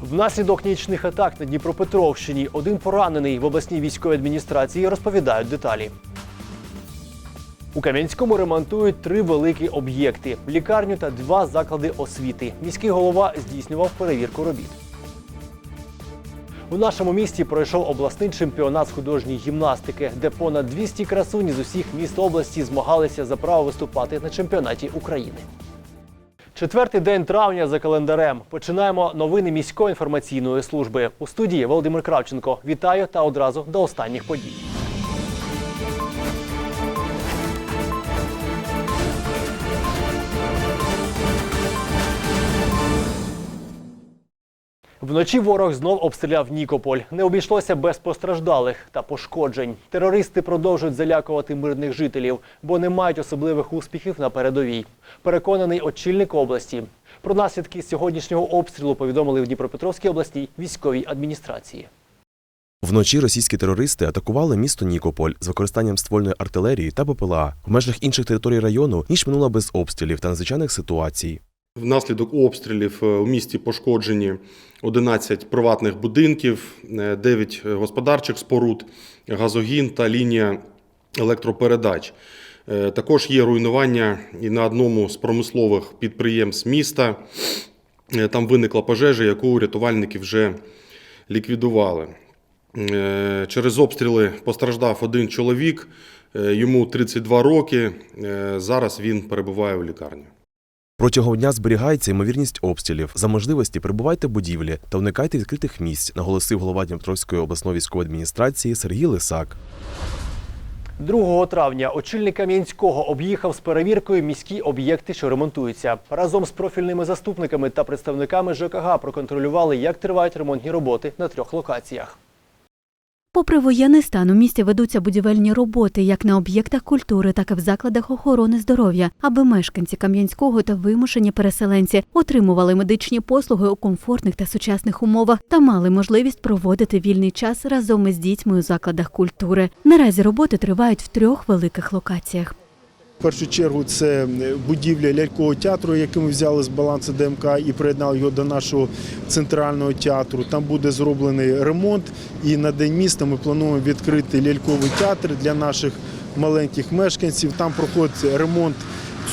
Внаслідок нічних атак на Дніпропетровщині один поранений в обласній військовій адміністрації розповідають деталі. У Кам'янському ремонтують три великі об'єкти: лікарню та два заклади освіти. Міський голова здійснював перевірку робіт. У нашому місті пройшов обласний чемпіонат з художньої гімнастики, де понад 200 красунь з усіх міст області змагалися за право виступати на чемпіонаті України. Четвертий день травня за календарем. Починаємо новини міської інформаційної служби. У студії Володимир Кравченко. Вітаю та одразу до останніх подій. Вночі ворог знов обстріляв Нікополь. Не обійшлося без постраждалих та пошкоджень. Терористи продовжують залякувати мирних жителів, бо не мають особливих успіхів на передовій. Переконаний очільник області. Про наслідки сьогоднішнього обстрілу повідомили в Дніпропетровській обласній військовій адміністрації. Вночі російські терористи атакували місто Нікополь з використанням ствольної артилерії та БПЛА. В межах інших територій району ніч минула без обстрілів та надзвичайних ситуацій. Внаслідок обстрілів е, у місті пошкоджені 11 приватних будинків, е, 9 господарчих споруд, газогін та лінія електропередач. Е, Також є руйнування і на одному з промислових підприємств міста. Е, Там виникла пожежа, яку рятувальники вже ліквідували. Е, Через обстріли постраждав один чоловік, е, йому 32 роки. Е, Зараз він перебуває в лікарні. Протягом дня зберігається ймовірність обстрілів. За можливості прибувайте будівлі та уникайте відкритих місць, наголосив голова Дніпровської обласної військової адміністрації Сергій Лисак. 2 травня очільник Кам'янського об'їхав з перевіркою міські об'єкти, що ремонтуються. Разом з профільними заступниками та представниками ЖКГ проконтролювали, як тривають ремонтні роботи на трьох локаціях. Попри воєнний стан, у місті ведуться будівельні роботи як на об'єктах культури, так і в закладах охорони здоров'я, аби мешканці Кам'янського та вимушені переселенці отримували медичні послуги у комфортних та сучасних умовах та мали можливість проводити вільний час разом із дітьми у закладах культури. Наразі роботи тривають в трьох великих локаціях. В першу чергу це будівля лялькового театру, який ми взяли з балансу ДМК і приєднали його до нашого центрального театру. Там буде зроблений ремонт. І на день міста ми плануємо відкрити ляльковий театр для наших маленьких мешканців. Там проходить ремонт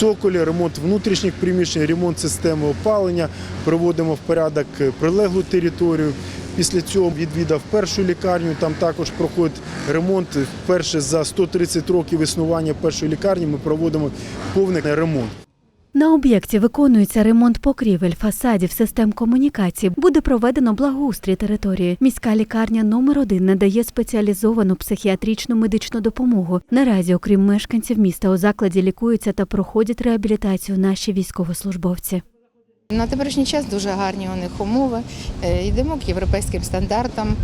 цоколі, ремонт внутрішніх приміщень, ремонт системи опалення. Приводимо в порядок прилеглу територію. Після цього відвідав першу лікарню. Там також проходить ремонт. Вперше за 130 років існування першої лікарні ми проводимо повний ремонт. На об'єкті виконується ремонт покрівель, фасадів, систем комунікацій. Буде проведено благоустрій території. Міська лікарня номер 1 надає спеціалізовану психіатричну медичну допомогу. Наразі, окрім мешканців міста, у закладі лікуються та проходять реабілітацію наші військовослужбовці. На теперішній час дуже гарні у них умови. Е, Йдемо к європейським стандартам.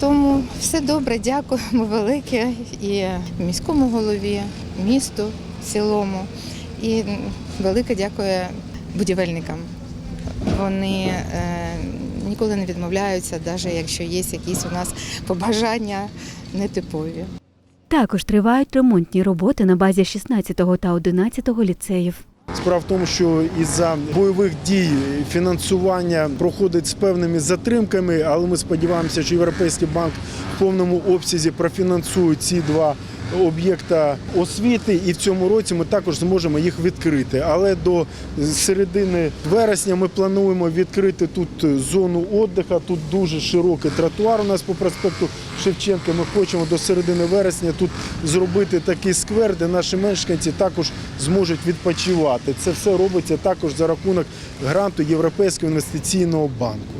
Тому все добре, дякуємо велике і міському голові, місту в цілому. І велике дякую будівельникам. Вони е, ніколи не відмовляються, навіть якщо є якісь у нас побажання нетипові. Також тривають ремонтні роботи на базі 16 та 11 ліцеїв. Справа в тому, що із-за бойових дій фінансування проходить з певними затримками, але ми сподіваємося, що Європейський банк в повному обсязі профінансує ці два об'єкта освіти, і в цьому році ми також зможемо їх відкрити. Але до середини вересня ми плануємо відкрити тут зону відпочинку. Тут дуже широкий тротуар у нас по проспекту Шевченка. Ми хочемо до середини вересня тут зробити такий сквер, де наші мешканці також зможуть відпочивати. Це все робиться також за рахунок гранту Європейського інвестиційного банку.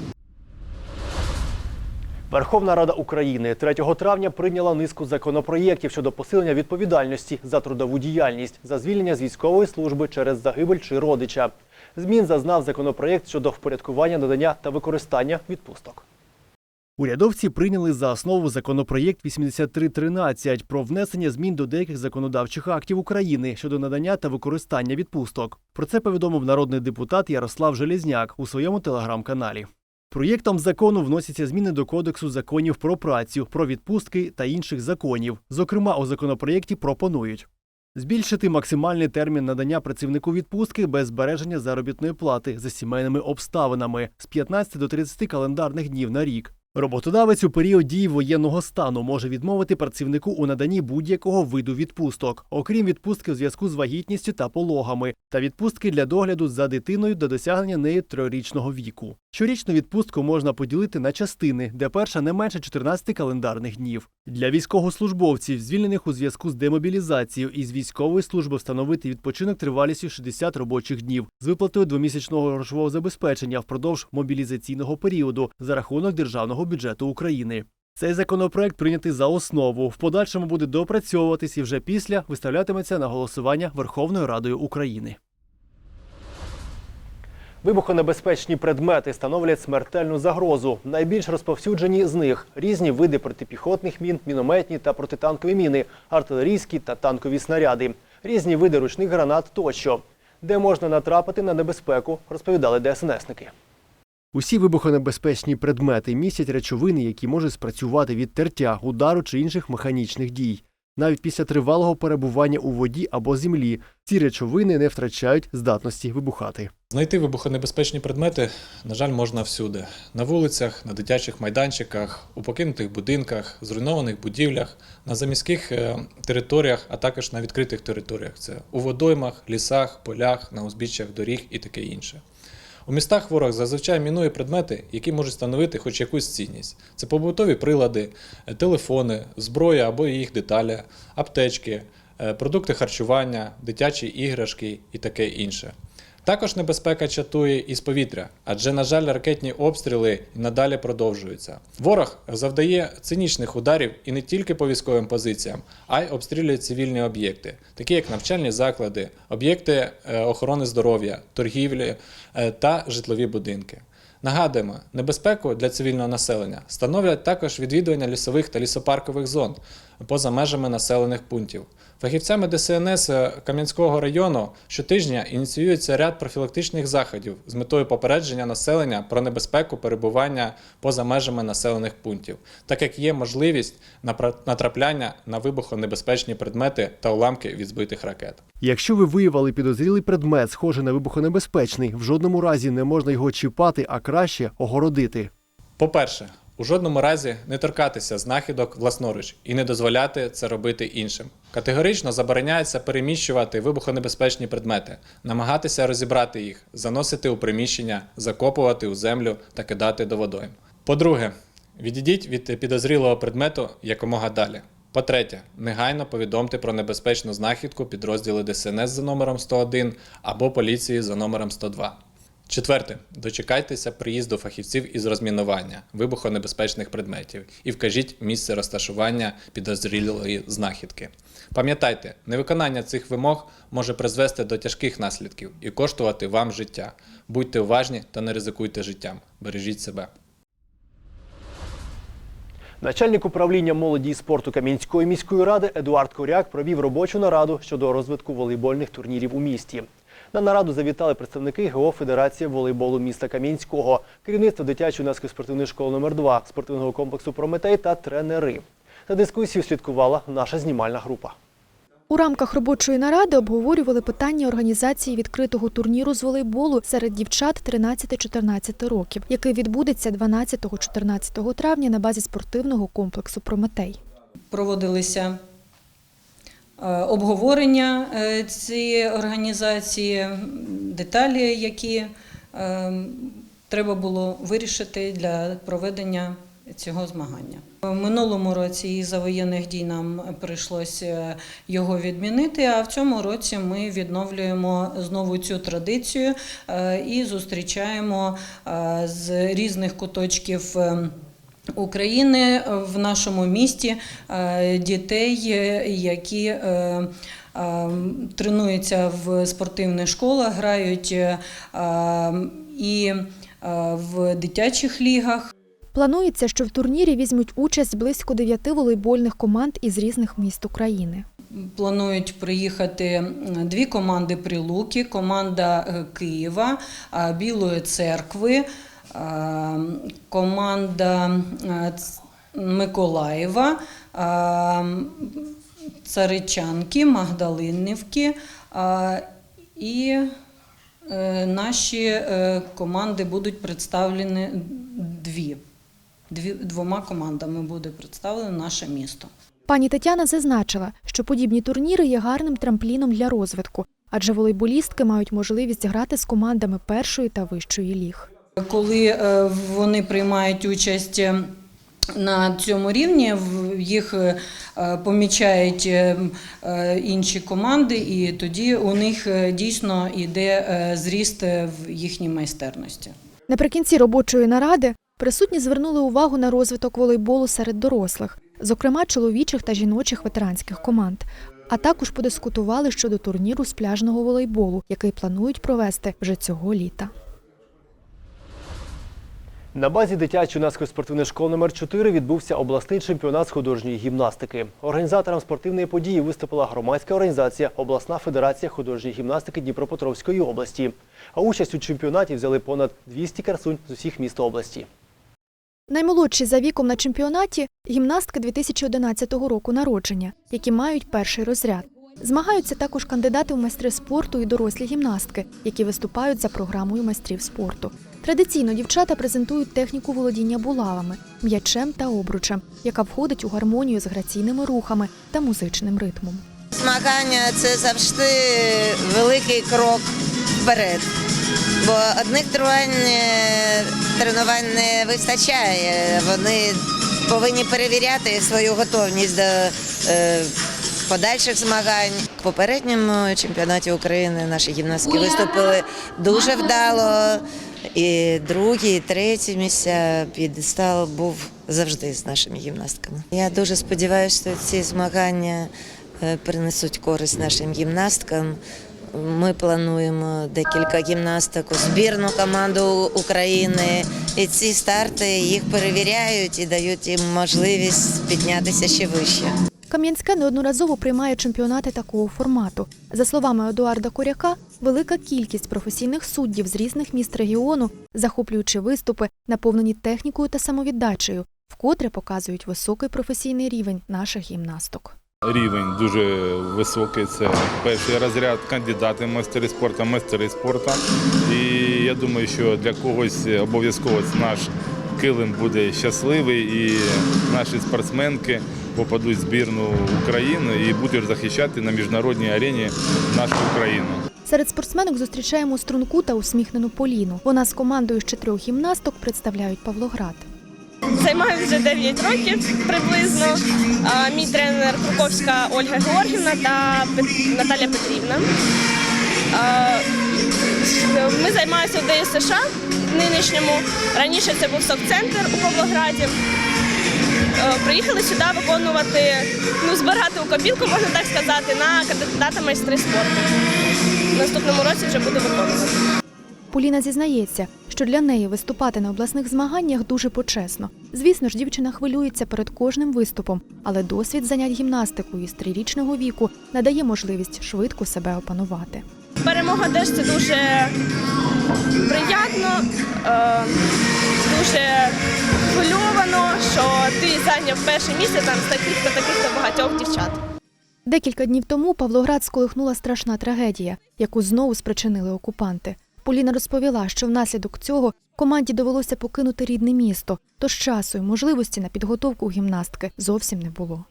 Верховна Рада України 3 травня прийняла низку законопроєктів щодо посилення відповідальності за трудову діяльність, за звільнення з військової служби через загибель чи родича. Змін зазнав законопроєкт щодо впорядкування надання та використання відпусток. Урядовці прийняли за основу законопроєкт 8313 про внесення змін до деяких законодавчих актів України щодо надання та використання відпусток. Про це повідомив народний депутат Ярослав Железняк у своєму телеграм-каналі. Проєктом закону вносяться зміни до Кодексу законів про працю, про відпустки та інших законів. Зокрема, у законопроєкті пропонують Збільшити максимальний термін надання працівнику відпустки без збереження заробітної плати за сімейними обставинами з 15 до 30 календарних днів на рік. Роботодавець у період дії воєнного стану може відмовити працівнику у наданні будь-якого виду відпусток, окрім відпустки у зв'язку з вагітністю та пологами, та відпустки для догляду за дитиною до досягнення нею трирічного віку. Щорічну відпустку можна поділити на частини, де перша не менше 14 календарних днів. Для військовослужбовців, звільнених у зв'язку з демобілізацією із військової служби, встановити відпочинок тривалістю 60 робочих днів з виплатою двомісячного грошового забезпечення впродовж мобілізаційного періоду за рахунок державного бюджету України. Цей законопроект прийнятий за основу. В подальшому буде доопрацьовуватись і вже після виставлятиметься на голосування Верховною Радою України. Вибухонебезпечні предмети становлять смертельну загрозу. Найбільш розповсюджені з них різні види протипіхотних мін, мінометні та протитанкові міни, артилерійські та танкові снаряди, різні види ручних гранат тощо. Де можна натрапити на небезпеку, розповідали ДСНСники. Усі вибухонебезпечні предмети містять речовини, які можуть спрацювати від тертя, удару чи інших механічних дій. Навіть після тривалого перебування у воді або землі ці речовини не втрачають здатності вибухати. Знайти вибухонебезпечні предмети, на жаль, можна всюди: на вулицях, на дитячих майданчиках, у покинутих будинках, зруйнованих будівлях, на заміських е, територіях, а також на відкритих територіях. Це у водоймах, лісах, полях, на узбіччях доріг і таке інше. У містах ворог зазвичай мінує предмети, які можуть становити хоч якусь цінність. Це побутові прилади, е, телефони, зброя або їх деталі, аптечки, е, продукти харчування, дитячі іграшки і таке інше. Також небезпека чатує із повітря, адже, на жаль, ракетні обстріли надалі продовжуються. Ворог завдає цинічних ударів і не тільки по військовим позиціям, а й обстрілює цивільні об'єкти, такі як навчальні заклади, об'єкти е, охорони здоров'я, торгівлі е, та житлові будинки. Нагадуємо, небезпеку для цивільного населення становлять також відвідування лісових та лісопаркових зон поза межами населених пунктів. Фахівцями ДСНС Кам'янського району щотижня ініціюється ряд профілактичних заходів з метою попередження населення про небезпеку перебування поза межами населених пунктів, так як є можливість натрапляння на вибухонебезпечні предмети та уламки від збитих ракет. Якщо ви виявили підозрілий предмет, схожий на вибухонебезпечний, в жодному разі не можна його чіпати, а краще огородити. По-перше, у жодному разі не торкатися знахідок власноруч і не дозволяти це робити іншим. Категорично забороняється переміщувати вибухонебезпечні предмети, намагатися розібрати їх, заносити у приміщення, закопувати у землю та кидати до водойм. По-друге, відійдіть від підозрілого предмету якомога далі. По-третє, негайно повідомте про небезпечну знахідку підрозділи ДСНС за номером 101 або поліції за номером 102. Четверте, дочекайтеся приїзду фахівців із розмінування вибухонебезпечних предметів і вкажіть місце розташування підозрілої знахідки. Пам'ятайте, невиконання цих вимог може призвести до тяжких наслідків і коштувати вам життя. Будьте уважні та не ризикуйте життям. Бережіть себе. Начальник управління молоді і спорту Кам'янської міської ради Едуард Коряк провів робочу нараду щодо розвитку волейбольних турнірів у місті. На нараду завітали представники ГО Федерації волейболу міста Кам'янського, керівництво дитячої юнацької спортивної школи номер 2 спортивного комплексу Прометей та тренери. За дискусію слідкувала наша знімальна група. У рамках робочої наради обговорювали питання організації відкритого турніру з волейболу серед дівчат 13-14 років, який відбудеться 12-14 травня на базі спортивного комплексу Прометей. проводилися обговорення е, цієї організації, деталі, які е, треба було вирішити для проведення цього змагання. В минулому році із-за воєнних дій нам прийшлося його відмінити, а в цьому році ми відновлюємо знову цю традицію е, і зустрічаємо е, з різних куточків. Е, України в нашому місті е, дітей, е, які е, е, тренуються в спортивних школах, грають е, е, і е, в дитячих лігах. Планується, що в турнірі візьмуть участь близько дев'яти волейбольних команд із різних міст України. Планують приїхати дві команди Прилуки, команда е, Києва, Білої церкви, команда е, Миколаєва, Царичанки, Магдалинівки і е, наші е, команди будуть представлені. Дві, двома командами буде представлено наше місто. Пані Тетяна зазначила, що подібні турніри є гарним трампліном для розвитку, адже волейболістки мають можливість грати з командами першої та вищої ліг. Коли е, вони приймають участь е, на цьому рівні, їх е, помічають інші команди, і тоді у них дійсно йде зріст в їхній майстерності. Наприкінці робочої наради присутні звернули увагу на розвиток волейболу серед дорослих, зокрема чоловічих та жіночих ветеранських команд. А також подискутували щодо турніру з пляжного волейболу, який планують провести вже цього літа. На базі дитячо-юнацької спортивної школи номер 4 відбувся обласний чемпіонат з художньої гімнастики. Організатором спортивної події виступила громадська організація Обласна федерація художньої гімнастики Дніпропетровської області. А участь у чемпіонаті взяли понад 200 красунь з усіх міст області. Наймолодші за віком на чемпіонаті гімнастки 2011 року народження, які мають перший розряд. Змагаються також кандидати в майстри спорту і дорослі гімнастки, які виступають за програмою майстрів спорту. Традиційно дівчата презентують техніку володіння булавами, м'ячем та обручем, яка входить у гармонію з граційними рухами та музичним ритмом. Змагання це завжди великий крок вперед. Бо одних тренувань, тренувань не вистачає. Вони повинні перевіряти свою готовність до е, подальших змагань. В попередньому чемпіонаті України наші гімнастки виступили дуже вдало. І другі, і треті місця підстал був завжди з нашими гімнастками. Я дуже сподіваюся, що ці змагання е, принесуть користь нашим гімнасткам. Ми плануємо декілька гімнасток у збірну команду України. І ці старти їх перевіряють і дають їм можливість піднятися ще вище. Кам'янське неодноразово приймає чемпіонати такого формату. За словами Едуарда Коряка, велика кількість професійних суддів з різних міст регіону, захоплюючи виступи, наповнені технікою та самовіддачею, вкотре показують високий професійний рівень наших гімнасток. Рівень дуже високий. Це перший розряд, кандидати майстери спорту, майстери спорту. І я думаю, що для когось обов'язково наш килим буде щасливий, і наші спортсменки попадуть в збірну України і будуть захищати на міжнародній арені нашу Україну. Серед спортсменок зустрічаємо струнку та усміхнену Поліну. Вона з командою з чотирьох гімнасток представляють Павлоград. Займаюся вже 9 років приблизно. Мій тренер Круковська Ольга Георгівна та Пет- Наталя Петрівна. А, Ми займаємося в США нинішньому. Раніше це був сок-центр у Павлограді. Е, Приїхали сюди виконувати, ну, збирати у копілку, можна так сказати, на кандидата майстри спорту. В наступному році вже буду виконувати. Поліна зізнається, що для неї виступати на обласних змаганнях дуже почесно. Звісно ж, дівчина хвилюється перед кожним виступом, але досвід занять гімнастикою з трирічного віку надає можливість швидко себе опанувати. Перемога теж це дуже приємно, е, дуже хвильовано, що ти зайняв перше місце там з таких-то таких-то багатьох дівчат. Декілька днів тому Павлоград сколихнула страшна трагедія, яку знову спричинили окупанти. Поліна розповіла, що внаслідок цього команді довелося покинути рідне місто, тож часу і можливості на підготовку гімнастки зовсім не було.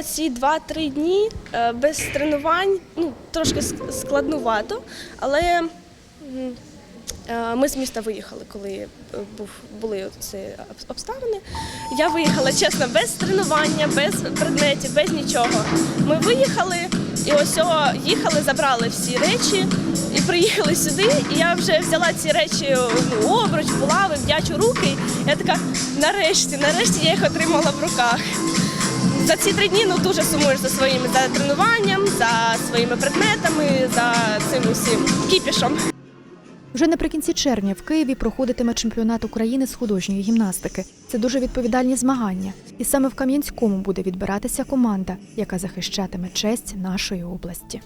Ці два-три дні е, без тренувань ну, трошки ск- складнувато, але е, ми з міста виїхали, коли е, були ці обставини. Я виїхала чесно, без тренування, без предметів, без нічого. Ми виїхали і ось їхали, забрали всі речі і приїхали сюди. І я вже взяла ці речі ну, обруч, булави, вдячу руки. Я така, нарешті, нарешті я їх отримала в руках. За ці три дні ну дуже сумуєш за своїм за тренуванням, за своїми предметами, за цим усім кіпішом. Вже наприкінці червня в Києві проходитиме чемпіонат України з художньої гімнастики. Це дуже відповідальні змагання, і саме в Кам'янському буде відбиратися команда, яка захищатиме честь нашої області.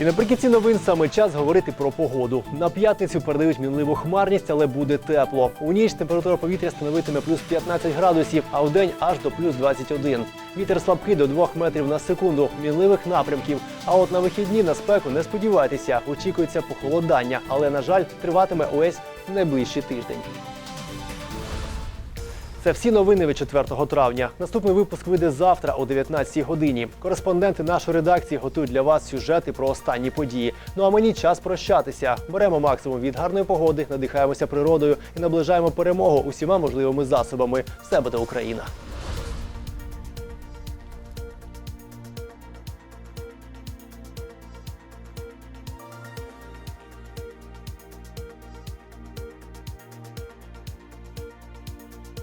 І наприкінці новин саме час говорити про погоду. На п'ятницю передають мінливу хмарність, але буде тепло. У ніч температура повітря становитиме плюс 15 градусів, а в день аж до плюс 21. Вітер слабкий до 2 метрів на секунду, мінливих напрямків. А от на вихідні на спеку не сподівайтеся. Очікується похолодання, але на жаль, триватиме увесь найближчий тиждень. Це всі новини від 4 травня. Наступний випуск вийде завтра о 19 годині. Кореспонденти нашої редакції готують для вас сюжети про останні події. Ну а мені час прощатися. Беремо максимум від гарної погоди, надихаємося природою і наближаємо перемогу усіма можливими засобами. Все буде Україна.